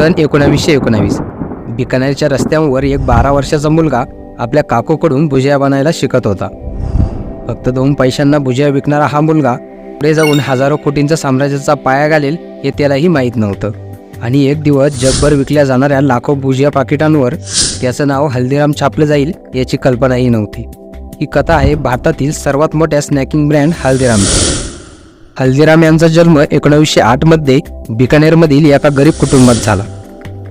सन एकोणावीसशे एकोणावीस. बिकानेरच्या रस्त्यांवर एक बारा वर्षाचा मुलगा आपल्या काकूकडून भुजिया बनायला शिकत होता. फक्त दोन पैशांना भुजिया विकणारा हा मुलगा पुढे जाऊन हजारो कोटींचा साम्राज्याचा पाया घालेल हे त्यालाही माहीत नव्हतं. आणि एक दिवस जगभर विकल्या जाणाऱ्या लाखो भुजिया पाकिटांवर त्याचं नाव हल्दीराम छापलं जाईल याची कल्पनाही नव्हती. ही कथा आहे भारतातील सर्वात मोठ्या स्नॅकिंग ब्रँड हल्दीरामची. हल्दीराम यांचा जन्म एकोणावीसशे आठमध्ये बिकानेरमधील एका गरीब कुटुंबात झाला.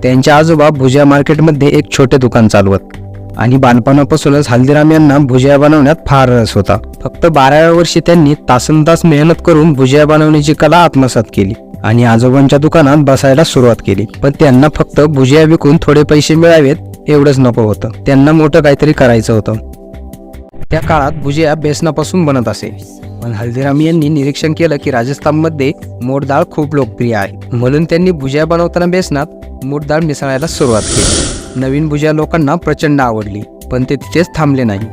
त्यांचे आजोबा भुजिया मार्केटमध्ये एक छोटे दुकान चालवत आणि बालपणापासूनच हल्दीराम यांना भुजिया बनवण्यात फार रस होता. फक्त बाराव्या वर्षी त्यांनी तासन मेहनत करून भुजिया बनवण्याची कला आत्मसात केली आणि आजोबांच्या दुकानात बसायला सुरुवात केली. पण त्यांना फक्त भुजिया विकून थोडे पैसे मिळावेत एवढंच नको होतं. त्यांना मोठं काहीतरी करायचं होतं. त्या काळात भुजिया बेसनापासून बनत असे. पण हल्दीराम यांनी निरीक्षण केलं की राजस्थानमध्ये मोड डाळ खूप लोकप्रिय आहे. म्हणून त्यांनी भुजिया बनवताना बेसनात मूग डाळ मिसळायला सुरुवात केली. नवीन भुजिया लोकांना प्रचंड आवडली पण ते तिथेच थांबले नाही.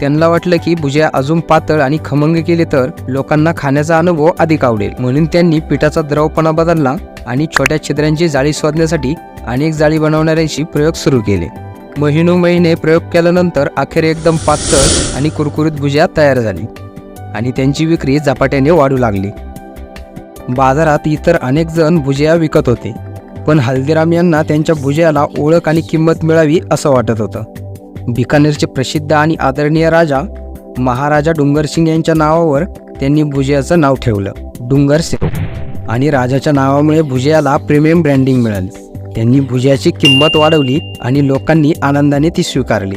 त्यांना वाटलं की भुजिया अजून पातळ आणि खमंग केले तर लोकांना खाण्याचा अनुभव अधिक आवडेल. म्हणून त्यांनी पिठाचा द्रवपणा बदलला आणि छोट्या छिद्रांची जाळी शोधण्यासाठी अनेक जाळी बनवणाऱ्यांशी प्रयोग सुरू केले. महिनो महिने प्रयोग केल्यानंतर अखेर एकदम पातळ आणि कुरकुरीत भुजिया तयार झाली. आणि त्यांची विक्री झपाट्याने वाढू लागली. बाजारात इतर अनेक जण भुजिया विकत होते पण हल्दीराम यांना त्यांच्या भुजियाला ओळख आणि किंमत मिळावी असं वाटत होतं. बिकानेरचे प्रसिद्ध आणि आदरणीय राजा महाराजा डुंगरसिंग यांच्या नावावर त्यांनी भुजियाचं नाव ठेवलं डुंगरसिंग. आणि राजाच्या नावामुळे भुजियाला प्रीमियम ब्रँडिंग मिळाली. त्यांनी भुजाची किंमत वाढवली आणि लोकांनी आनंदाने ती स्वीकारली.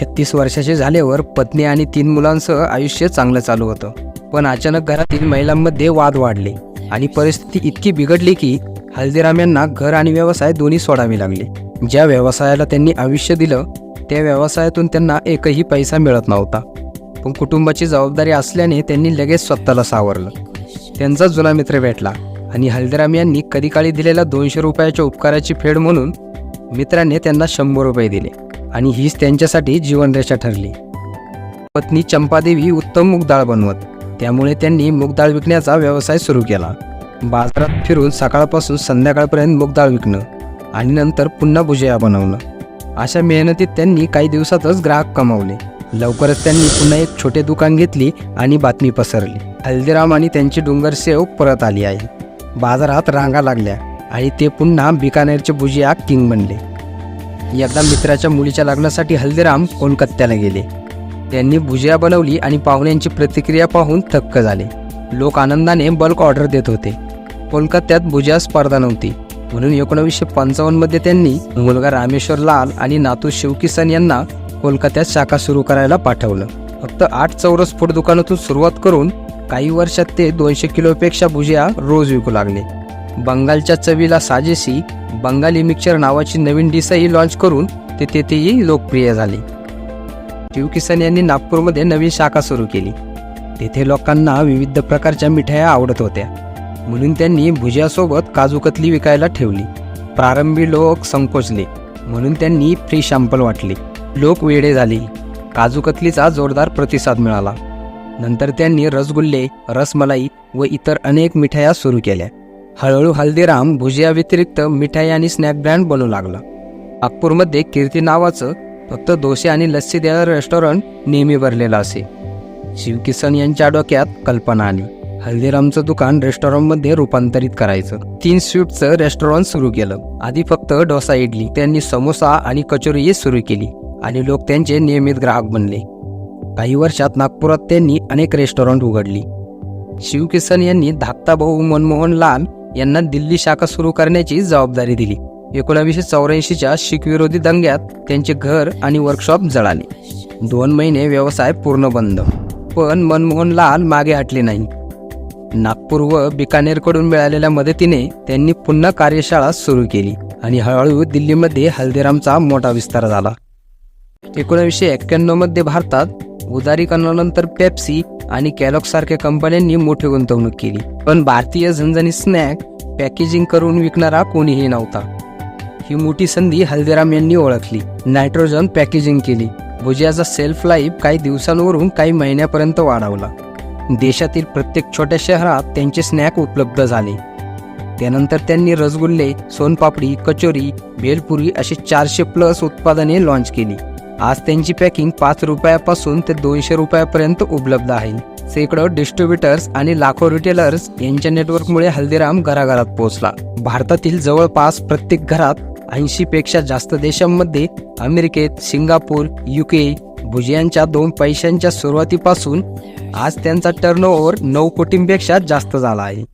छत्तीस वर्षाचे झाल्यावर पत्नी आणि तीन मुलांसह आयुष्य चांगलं चालू होतं. पण अचानक घरातील महिलांमध्ये वाद वाढले आणि परिस्थिती इतकी बिघडली की हल्दीराम यांना घर आणि व्यवसाय दोन्ही सोडावे लागले. ज्या व्यवसायाला त्यांनी आयुष्य दिलं त्या व्यवसायातून त्यांना एकही पैसा मिळत नव्हता. पण कुटुंबाची जबाबदारी असल्याने त्यांनी लगेच स्वतःला सावरलं. त्यांचा जुना मित्र भेटला. आणि हल्दीराम यांनी कधी काळी दिलेल्या दोनशे रुपयाच्या उपकाराची फेड म्हणून मित्राने त्यांना शंभर रुपये दिले आणि हीच त्यांच्यासाठी जीवनरेषा ठरली. पत्नी चंपादेवी उत्तम मुगडाळ बनवत त्यामुळे त्यांनी मुगडाळ विकण्याचा व्यवसाय सुरू केला. बाजारात फिरून सकाळपासून संध्याकाळपर्यंत मुगडाळ विकणं आणि नंतर पुन्हा भुजिया बनवणं. अशा मेहनतीत त्यांनी काही दिवसातच ग्राहक कमावले. लवकरच त्यांनी पुन्हा एक छोटे दुकान घेतली आणि बातमी पसरली. हल्दीराम आणि त्यांची डुंगर सेव परत आली आहे. बाजारात रांगा लागल्या आणि ते पुन्हा बिकानेरचे भुजिया किंग बनले. एकदा मित्राच्या मुलीच्या लग्नासाठी हल्दीराम कोलकात्याला गेले. त्यांनी भुजिया बनवली आणि पाहुण्यांची प्रतिक्रिया पाहून थक्क झाले. लोक आनंदाने बल्क ऑर्डर देत होते. कोलकात्यात भुजिया स्पर्धा नव्हती. म्हणून एकोणीसशे पंचावन्नमध्ये त्यांनी मुलगा रामेश्वर लाल आणि नातू शिवकिसन यांना कोलकात्यात शाखा सुरू करायला पाठवलं. फक्त आठ चौरस फूट दुकानातून सुरुवात करून काही वर्षात ते दोनशे किलोपेक्षा भुजिया रोज विकू लागले. बंगालच्या चवीला साजेशी बंगाली मिक्सर नावाची नवीन डिशही लॉन्च करून ते तेथेही लोकप्रिय झाले. शिवकिसन यांनी नागपूरमध्ये नवीन शाखा सुरू केली. तेथे लोकांना विविध प्रकारच्या मिठाया आवडत होत्या. म्हणून त्यांनी भुजियासोबत काजू कतली विकायला ठेवली. प्रारंभी लोक संकोचले. म्हणून त्यांनी फ्री शॅम्पल वाटले. लोक वेडे झाले. काजू कतलीचा जोरदार प्रतिसाद मिळाला. नंतर त्यांनी रसगुल्ले रसमलाई व इतर अनेक मिठाया सुरू केल्या. हळूहळू हल्दीराम भुजिया व्यतिरिक्त मिठाई आणि स्नॅक ब्रँड बनू लागला. नागपूरमध्ये कीर्ती नावाचं फक्त दोसे आणि लस्सी देणारं रेस्टॉरंट नेहमी भरलेलं असे. शिवकिसन यांच्या डोक्यात कल्पना आली. हल्दीरामचं दुकान रेस्टॉरंटमध्ये रूपांतरित करायचं. तीन स्वीटचं रेस्टॉरंट सुरू केलं. आधी फक्त डोसा इडली त्यांनी समोसा आणि कचोरीही सुरू केली आणि लोक त्यांचे नियमित ग्राहक बनले. काही वर्षात नागपुरात त्यांनी अनेक रेस्टॉरंट उघडली. शिवकिसन यांनी धाकटा भाऊ मनमोहन लाल यांना दिल्ली शाखा सुरू करण्याची जबाबदारी दिली. एकोणावीसशे चौऱ्याऐंशीच्या शीख विरोधी दंग्यात त्यांचे घर आणि वर्कशॉप जळाले. दोन महिने व्यवसाय पूर्ण बंद. पण मनमोहन लाल मागे हटले नाही. नागपूर व बिकानेरकडून मिळालेल्या मदतीने त्यांनी पुन्हा कार्यशाळा सुरू केली आणि हळूहळू दिल्लीमध्ये हल्दीरामचा मोठा विस्तार झाला. एकोणीसशे एक्क्याण्णवमध्ये भारतात उदारीकरणानंतर पेप्सी आणि कॅलॉग सारख्या कंपन्यांनी मोठी गुंतवणूक केली. पण भारतीय झणझणी स्नॅक पॅकेजिंग करून विकणारा कोणीही नव्हता. ही मोठी संधी हल्दीराम यांनी ओळखली. नायट्रोजन पॅकेजिंग केली. भुजियाचा सेल्फ लाईफ काही दिवसांवरून काही महिन्यापर्यंत वाढवला. देशातील प्रत्येक छोट्या शहरात त्यांचे स्नॅक उपलब्ध झाले. त्यानंतर त्यांनी रसगुल्ले सोनपापडी कचोरी भेलपुरी अशी चारशे प्लस उत्पादने लॉन्च केली. आज त्यांची पॅकिंग पाच रुपयापासून ते दोनशे रुपयापर्यंत उपलब्ध आहे. शेकडो डिस्ट्रीब्युटर्स आणि लाखो रिटेलर्स यांच्या नेटवर्कमुळे हल्दीराम घराघरात पोहोचला. भारतातील जवळपास प्रत्येक घरात ऐंशी पेक्षा जास्त देशांमध्ये अमेरिकेत सिंगापूर युके भुजियांच्या दोन पैशांच्या सुरुवातीपासून आज त्यांचा टर्नओव्हर नऊ कोटींपेक्षा जास्त झाला आहे.